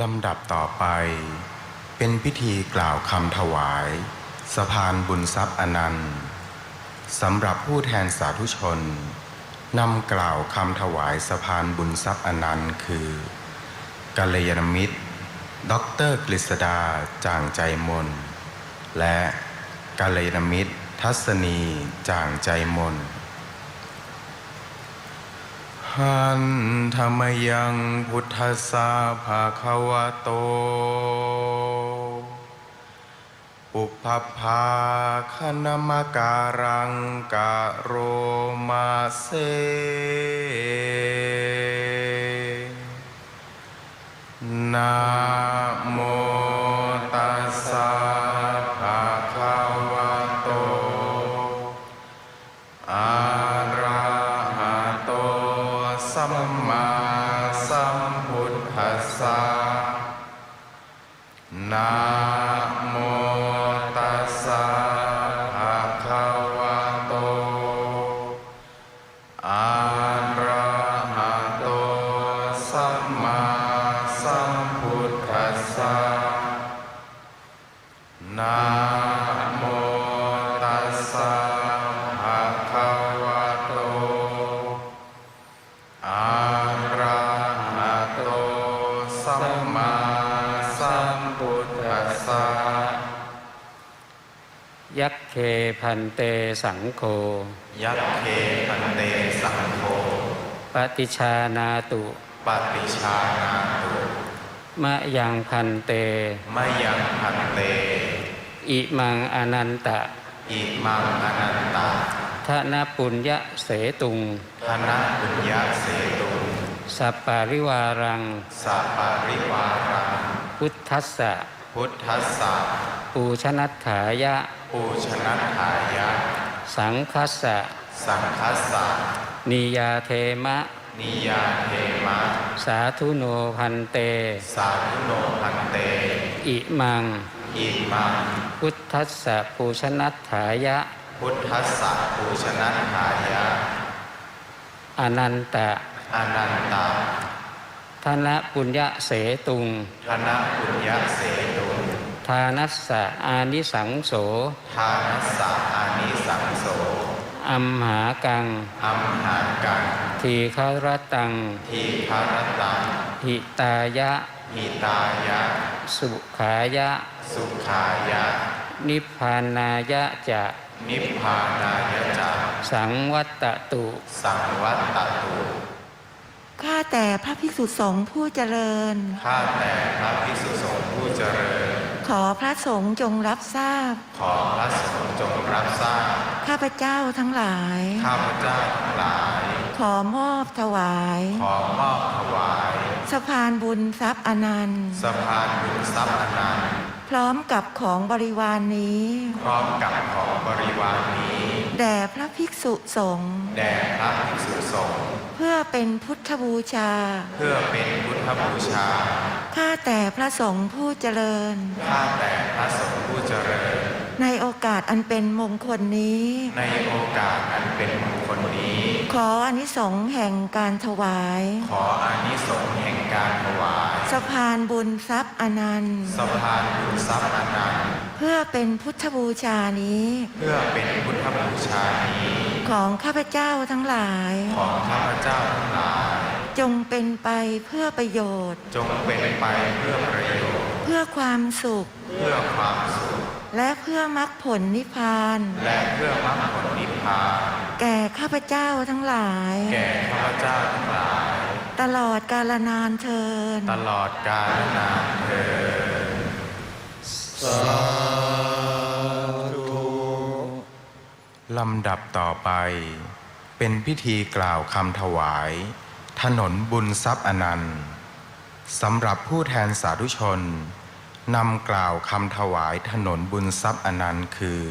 ลำดับต่อไป เป็นพิธีกล่าวคำถวาย สะพานบุญทรัพย์อนันต์สำหรับผู้แทนสาธุชนนำกล่าวคำถวายสะพานบุญทรัพย์อนันต์คือกัลยาณมิตรด็อกเตอร์กฤษดาจ่างใจมน และกัลยาณมิตรทัศนีจ่างใจมน หันธรรมยังพุทธสาภาควะโตปุพพภาคณมการังกะโรมาเซนา เคพันเตสังโฆยักเคพันเตสังโฆปฏิชานาตุปฏิชานาตุมะยังพันเตมยังพันเต อิมังอนันตะ อิมังอนันตาทนปุญญเสตุงธนบุญญาเสตุสัปปาริวารัง สัปปาริวารัง พุทธัสสะพุทธัสสะปูชนัตถายะ ปูชนัตถายะ สังคัสสะ สังคัสสะ นิยาเทมะ นิยาเทมะ สาธุโนพันเต สาธุโนพันเต อิมัง อิมัง พุทธัสสะปูชนัตถายะ พุทธัสสะปูชนัตถายะ อนันตะ อนันตาธนปุญญเสตุงธนบุญญาเสตุ ทานัสสะอานิสังโส ทานัสสะอานิสังโส อัมหากัง อัมหากัง ทีฆรตัง ทีคารตัง หิตายะ หิตายะ สุขายะ สุขายะ นิพพานายะจะ นิพพานายะจาสังวัตตตุ สังวัตตตุ ข้าแต่พระภิกษุสงฆ์ผู้เจริญ ข้าแต่พระภิกษุสงฆ์ผู้เจริญข อพระสงฆ์จงรับทราบ ขอพระสงฆ์จงรับทราบ ข้าพเจ้าทั้งหลาย ข้าพเจ้าทั้งหลาย ขอมอบถวาย ขอมอบถวาย สะพานบุญทรัพย์อนันต์ สะพานบุญทรัพย์อนันต์ พร้อมกับของบริวารนนี้ พร้อมกับของบริวารนี้ แด่พระภิกษุสงฆ์ แด่พระภิกษุสงฆ์ เพื่อเป็นพุทธบูชา เพื่อเป็นพุทธบูชา ข้าแต่พระสงฆ์ผู้เจริญ ข้าแต่พระสงฆ์ผู้เจริญ ในโอกาสอันเป็นมงคลนี้ ในโอกาสอันเป็นมงคลนี้ ขออานิสงส์แห่งการถวาย ขออานิสงส์แห่งการถวาย สะพานบุญทรัพย์อนันต์ สะพานบุญทรัพย์อนันต์ เพื่อเป็นพุทธบูชานี้ เพื่อเป็นพุทธบูชานี้ ของข้าพเจ้าทั้งหลาย ของข้าพเจ้าทั้งหลาย จงเป็นไปเพื่อประโยชน์ จงเป็นไปเพื่อประโยชน์ เพื่อความสุข เพื่อความสุข และเพื่อมรรคผลนิพพาน และเพื่อมรรคผลนิพพาน แก่ข้าพเจ้าทั้งหลาย แก่ข้าพเจ้าทั้งหลาย ตลอดกาลนานเทิน ตลอดกาลนานเทินสาธุลำดับต่อไป เป็นพิธีกล่าวคำถวาย ถนนบุญทรัพย์อนันต์สำหรับผู้แทนสาธุชนนำกล่าวคำถวายถนนบุญทรัพย์อนันต์คือ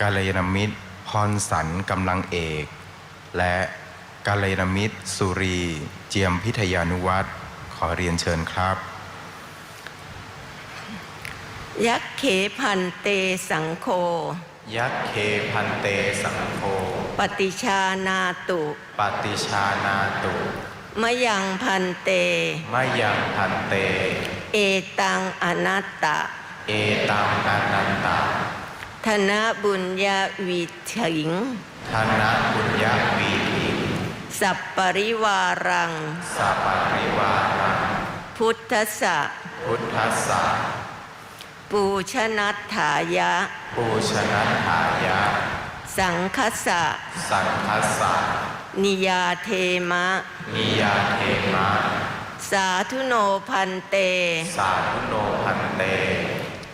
กาลยานมิตรพรสันกำลังเอก และกาลยานมิตรสุรี เจียมพิทยานุวัตรขอเรียนเชิญครับ ยักษ์เขพันเตสังโฆยักษ์เคพันเตสังโฆ ปฏิชานาตุ ปฏิชานาตุมะยังพันเตมะยังพันเต เอตังอนัตตะ เอตังอนันตาธนบุญญาวิถิงธนบุญญวีทิสัปปริวารัง สัปปริวารัง พุทธสะพุทธัสสะปูชนัตถายะ ปูชนัตถายะ สังคสะ สังคัสสะนิยาเทมะ นิยาเทมา สาธุโนพันเต สาธุโนพันเต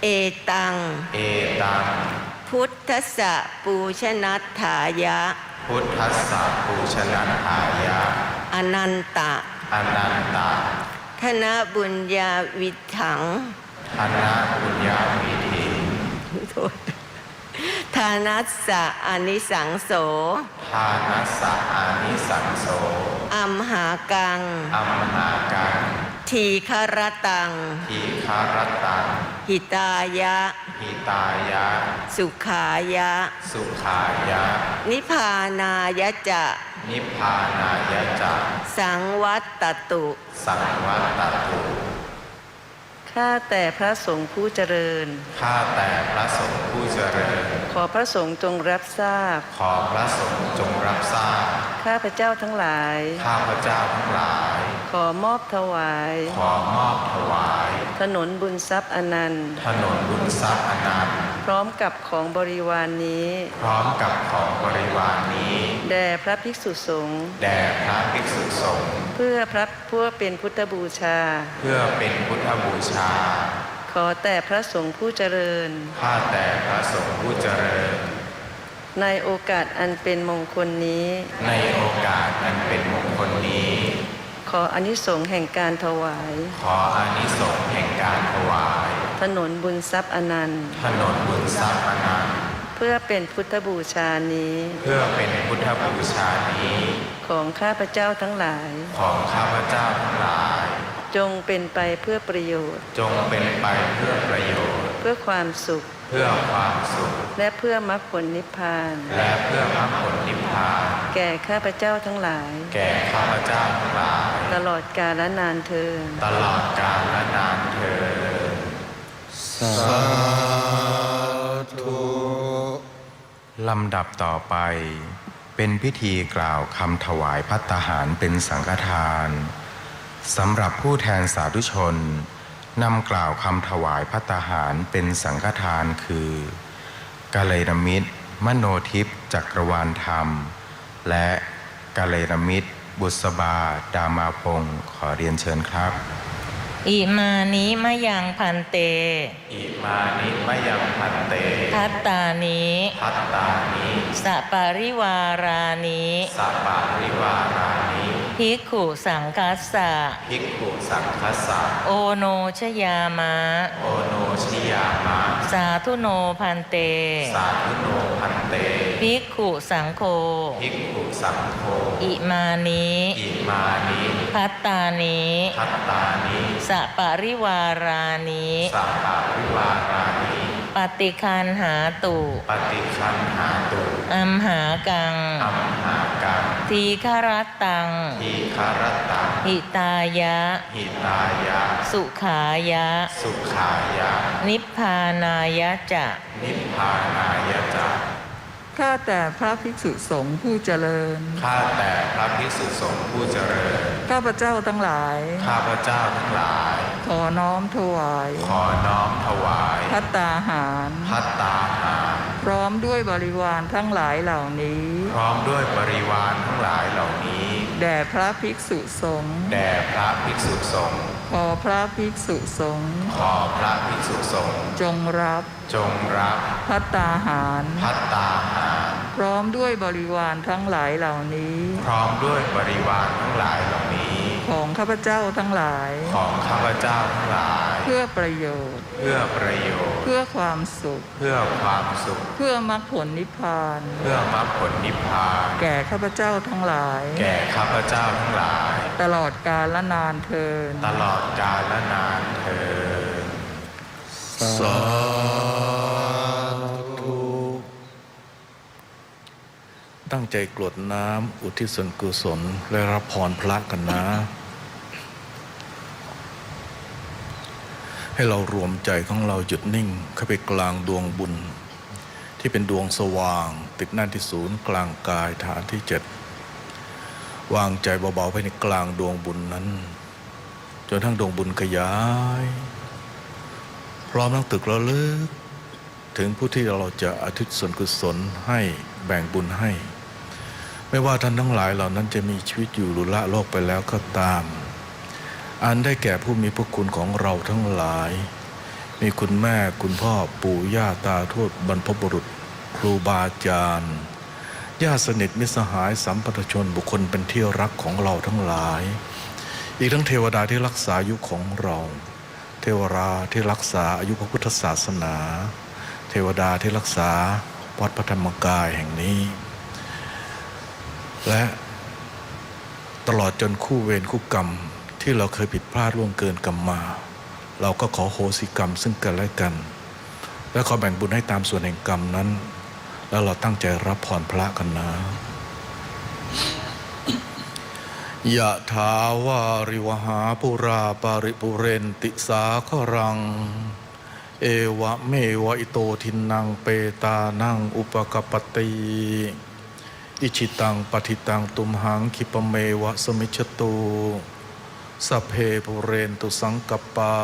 เอตัง เอตัง พุทธสะปูชนัตถายะ พุทธัสสะปูชนัตถายะ อนันตะ อนันตาธนบุญญาวิถังธนบุญญวีทิโทษ ทานัสสะอนิสังโส ทานัสสะอานิสังโส อัมหากัง อัมหากัง ทีคารตัง ทีคารตัง หิตายะ หิตายะ สุขายะ สุขายะ นิพพานายะจะ นิพพานายะจักสังวัตตตุ สังวัตตตุ ข้าแต่พระสงฆ์ผู้เจริญ ข้าแต่พระสงฆ์ผู้เจริญ ขอพระสงฆ์จงรับทราบ ขอพระสงฆ์จงรับทราบ ข้าพระเจ้าทั้งหลาย ข้าพเจ้าทั้งหลาย ขอมอบถวาย ขอมอบถวาย ถนนบุญทรัพย์อนันต์ ถนนบุญทรัพย์อนันต์ พร้อมกับของบริวารนนี้ พร้อมกับของบริวารนี้ แด่พระภิกษุสงฆ์แด่พระภิกษุสงฆ์เพื่อพระเพื่อเป็นพุทธบูชา เพื่อเป็นพุทธบูชา ขอแต่พระสงฆ์ผู้เจริญ ข้าแต่พระสงฆ์ผู้เจริญ ในโอกาสอันเป็นมงคลนี้ ในโอกาสอันเป็นมงคลนี้ ขออานิสงส์แห่งการถวาย ขออานิสงส์แห่งการถวาย ถนนบุญทรัพย์อนันต์ ถนนบุญทรัพย์อนันต์เพื่อเป็นพุทธบูชานี้ เพื่อเป็นพุทธบูชานี้ ของข้าพเจ้าทั้งหลาย ของข้าพเจ้าทั้งหลาย จงเป็นไปเพื่อประโยชน์ จงเป็นไปเพื่อประโยชน์ เพื่อความสุข เพื่อความสุข และเพื่อมรรคผลนิพพาน และเพื่อมรรคผลนิพพาน แก่ข้าพเจ้าทั้งหลาย แก่ข้าพเจ้าทั้งหลาย ตลอดกาลนานเทินตลอดกาลและนานเทินสา ลำดับต่อไป เป็นพิธีกล่าวคำถวายพัตตาหารเป็นสังฆทานสำหรับผู้แทนสาธุชนนำกล่าวคำถวายพัตตาหารเป็นสังฆทานคือกาเลรมิตร มโนทิพย์จักรวาลธรรม และกาเลรมิตร บุษบา ดามาพงศ์ขอเรียนเชิญครับอิมานิมะยังพันเต อิมานิมะยังพันเต พัต ตานิพัตตานิสะปาริวารานิสัปปะริวารานิภิกขุสังคัสสะภิกขุสังคัสสะโอโนชยามะ โอโนชิยามะ สาธุโนพันเต สาธุโนพันเตภิกขุสังโฆภิกขุสังโฆอิมานิอิมานิพัตตานิพัตตานิสะปาริวารานิสัปปะริวารานิ ปฏิคันหาตุปฏิคันหาตุอัมหากัง อัมหากัง ทีฆรัตตัง ทีคารตัง หิตายะ หิตายะ สุขายะ สุขายะ นิพพานายะจะ นิพพานายะจักข้าแต่พระภิกษุสงฆ์ผู้เจริญ ข้าแต่พระภิกษุสงฆ์ผู้เจริญ ข้าพเจ้าทั้งหลาย ข้าพเจ้าทั้งหลายข อน้อมถวาย ขอน้อมถวายพัตตาหารพัตตาหาร พร้อมด้วยบริวารทั้งหลายเหล่านี้ พร้อมด้วยบริวารทั้งหลายเหล่านี้ แด่พระภิกษุสงฆ์แด่พระภิกษุสงฆ์ขอพระภิกษุสงฆ์ขอพระภิกษุสงฆ์จงรับจงรับพัตตาหารพัตตาหาร พร้อมด้วยบริวารทั้งหลายเหล่านี้ พร้อมด้วยบริวารทั้งหลายเหล่านี้ ของข้าพเจ้าทั้งหลาย ของข้าพเจ้าทั้งหลาย เพื่อประโยชน์ เพื่อประโยชน์ เพื่อความสุข เพื่อความสุข เพื่อมรรคผลนิพพาน เพื่อมรรคผลนิพพาน แก่ข้าพเจ้าทั้งหลาย แก่ข้าพเจ้าทั้งหลาย ตลอดกาลและนานเทิน ตลอดกาลและนานเทินสาตั้งใจกรวดน้ำอุทิศส่วนกุศลและรับพรพระกันนะ ให้เรารวมใจของเราหยุดนิ่งเข้าไปกลางดวงบุญ ที่เป็นดวงสว่าง ติดหน้าที่ศูนย์กลางกายฐานที่เจ็ดวางใจเบาๆไปในกลางดวงบุญนั้น จนทั้งดวงบุญขยาย พร้อมทั้งตึกระลึก ถึงผู้ที่เราจะอาทิตย์ส่วนกุศลให้แบ่งบุญให้ ไม่ว่าท่านทั้งหลายเหล่านั้นจะมีชีวิตอยู่หรือละโลกไปแล้วก็ตาม อันได้แก่ผู้มีพระคุณของเราทั้งหลาย มีคุณแม่คุณพ่อปู่ย่าตาทวดบรรพบุรุษ ครูบาอาจารย์ญาติสนิทมิตรสหายสัมพันธชนบุคคลเป็นที่รักของเราทั้งหลาย อีกทั้งเทวดาที่รักษาอายุของเรา เทวราที่รักษาอายุพระพุทธศาสนา เทวดาที่รักษาวัดพระธรรมกายแห่งนี้ และตลอดจนคู่เวรคู่กรรม ที่เราเคยผิดพลาดล่วงเกินกรรมมา เราก็ขอโหสิกรรมซึ่งกันและกัน และขอแบ่งบุญให้ตามส่วนแห่งกรรมนั้น แล้วเราตั้งใจรับพรพระกันนะยะถาวาริวหาปุราปาริปุเรนติสาครัง เอวะเมวะอิโตทินังเปตานังอุปกปปติอิชิตังปฏิตังตุมหังคิปเมวะสมิชตุ สเพปุเรนตุสังกปา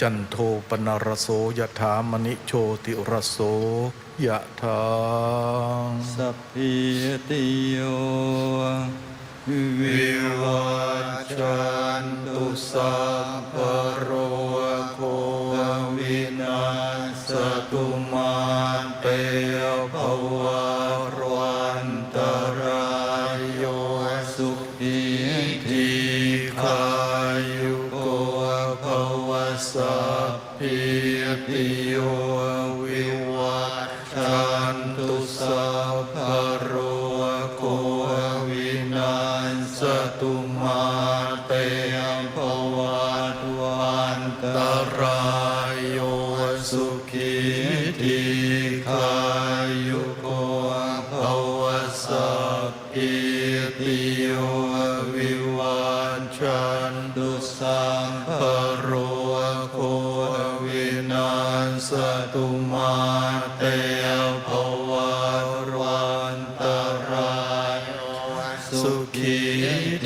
จันโทปนรโสยถามณิโชติรโสยะถาสัพพิติโยวิวัจจันตุสัพพะโรโควินาสตุมาเต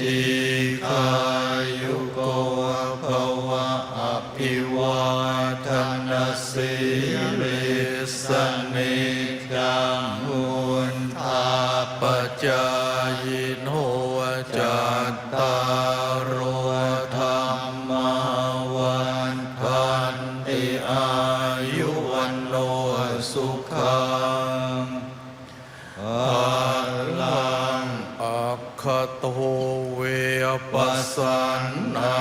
ที สสันนา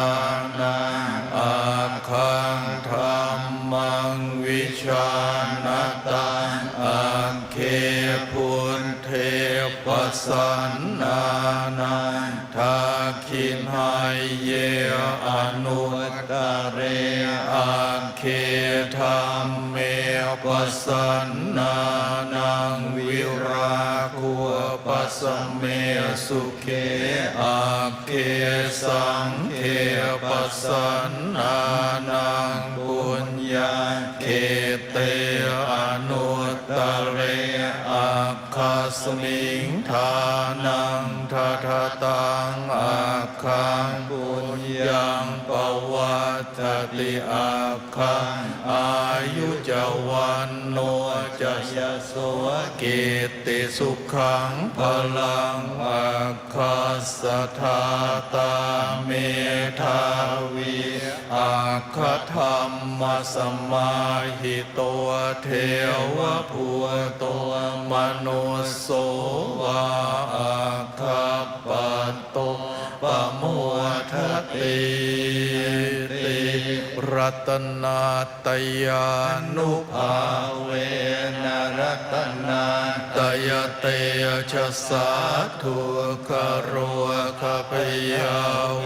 นังอัคคังธรรมังวิชาณตังอัคเคพุนเทปัสสันนานังทักขินหายเยอนุตตเรอัคเคธรรมเมปัสสันนานังวิราคุปัสสเมสุเขอาเค สังเคปัสสันนานังบุญญาเขเตอนุตตเรอาคาสมิงทานังทัทตังอาคังบุญยังปวัตติอาคังอายุจวัน โนจะโสกิติสุขังพลังอาคาสธาตาเมธาวีอาคธรรมสมาหิตัวเทวผัวตัวมนุสโสวาอาคาปัตโตปโมทติ รัตนาตยานุภาเวนรัตนาตยเตชะสาธุคโรคพยาเว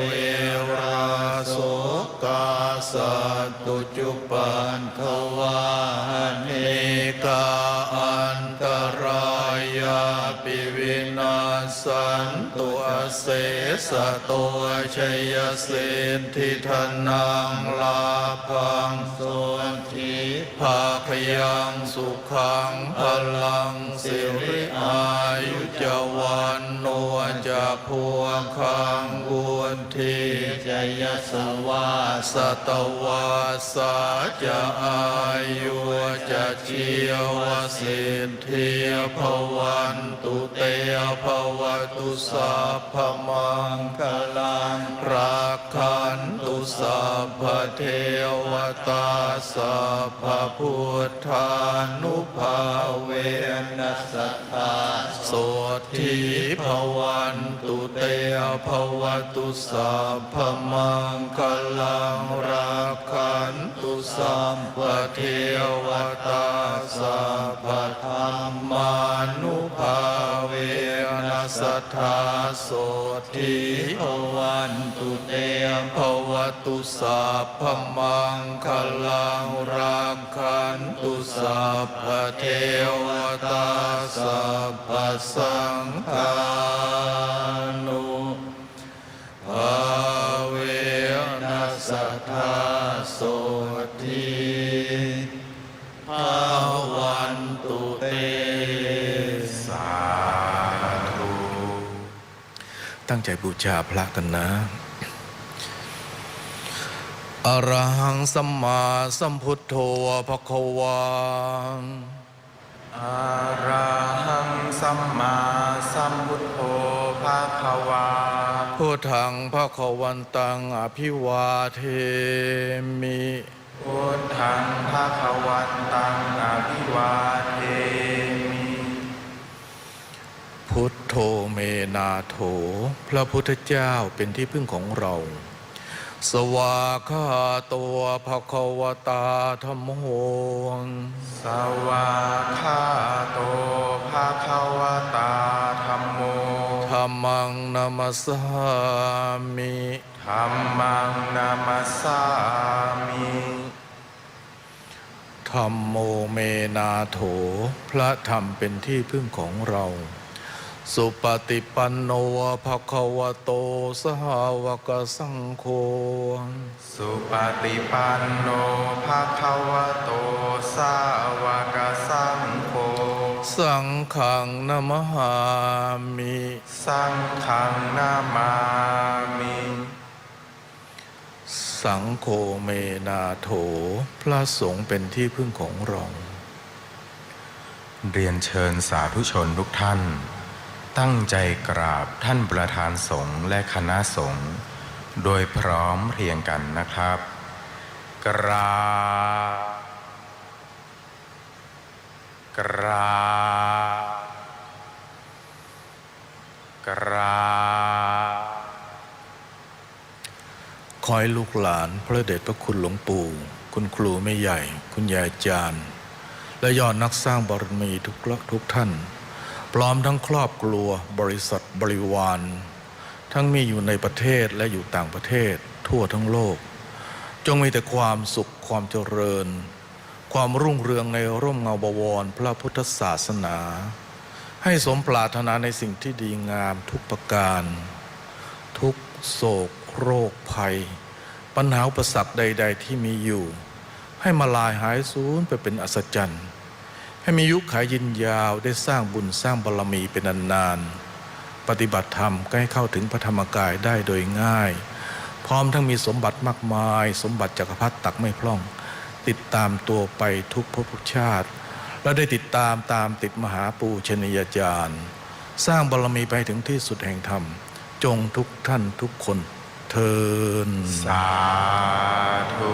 ราโสกาสัตุจุปันทวันตรายา สตัวชัยสิทธิธนังลาพังสุนทิภาคยังสุขังพลังสิริอายุจวันโนจะพวงคังกุ ญทีจยสวาสตวาสาจะอายุจะเจียวสินเทธิภวันตุเตภวตุสัพพมังคลังรักขันตุสัพพเทวตาสัพพพุทธานุภาเวนัสสัทธาโสทิภวันตุเตภวตุสสัพพมังคลังรักขันตุสัพพเทวตาสัพพธรรมานุภาเวนัสทธาโสทิภวันตุเตภวตุสัพพมังคลังรักขันตุสัพพเทวตาสัพพสังฆานุ ติสาธุตั้งใจบูชาพระกันนะอรหังสัมมาสัมพุทโธภควาอะระหังสัมมาสัมพุทโธภาควาพุทธังภควันตังอภิวาเทมิ พุทธังภาควันตังอภิวาเทมิ พุทโธเมนาโถ พระพุทธเจ้าเป็นที่พึ่งของเรา สวาคาตัวภควตาธรรมโหสวาคาโตภาควตาธรรมโมธรรมังนามัสสามิธรรมังนามัสสามิ ธรรมโมเมนาโถ พระธรรมเป็นที่พึ่งของเรา สุปฏิปันโนภควโต สหาวกสังโฆ สุปฏิปันโนภาควโต สาวกสังโฆ สังขังนมหามิ สังฆังนามามิ สังโฆเมนาโถ พระสงฆ์เป็นที่พึ่งของเรา เรียนเชิญสาธุชนทุกท่าน ตั้งใจกราบท่านประธานสงฆ์และคณะสงฆ์โดยพร้อมเพรียงกันนะครับ กราบกราบกราบ คอยลูกหลานพระเดชพระคุณหลวงปู่ คุณครูแม่ใหญ่ คุณยายจารย์ และยอดนักสร้างบารมีทุกลักทุกท่าน พร้อมทั้งครอบครัวบริษัทบริวาร ทั้งมีอยู่ในประเทศและอยู่ต่างประเทศทั่วทั้งโลก จงมีแต่ความสุขความเจริญ ความรุ่งเรืองในร่มเงาบวรพระพุทธศาสนา ให้สมปรารถนาในสิ่งที่ดีงามทุกประการ ทุกโศก โรคภัย ปัญหาอุปสรรคใด ๆ ที่มีอยู่ ให้มาลายหายสูญไปเป็นอัศจรรย์ ให้มียุคขายยินยาวได้สร้างบุญสร้างบารมีเป็นนานๆปฏิบัติธรรมก็ให้เข้าถึงพระธรรมกายได้โดยง่าย พร้อมทั้งมีสมบัติมากมาย สมบัติจักรพรรดิตักไม่พร่อง ติดตามตัวไปทุกภพทุกชาติ และได้ติดตามตามติดมหาปูชนียาจารย์ สร้างบารมีไปถึงที่สุดแห่งธรรมจงทุกท่านทุกคน เทินสาธุ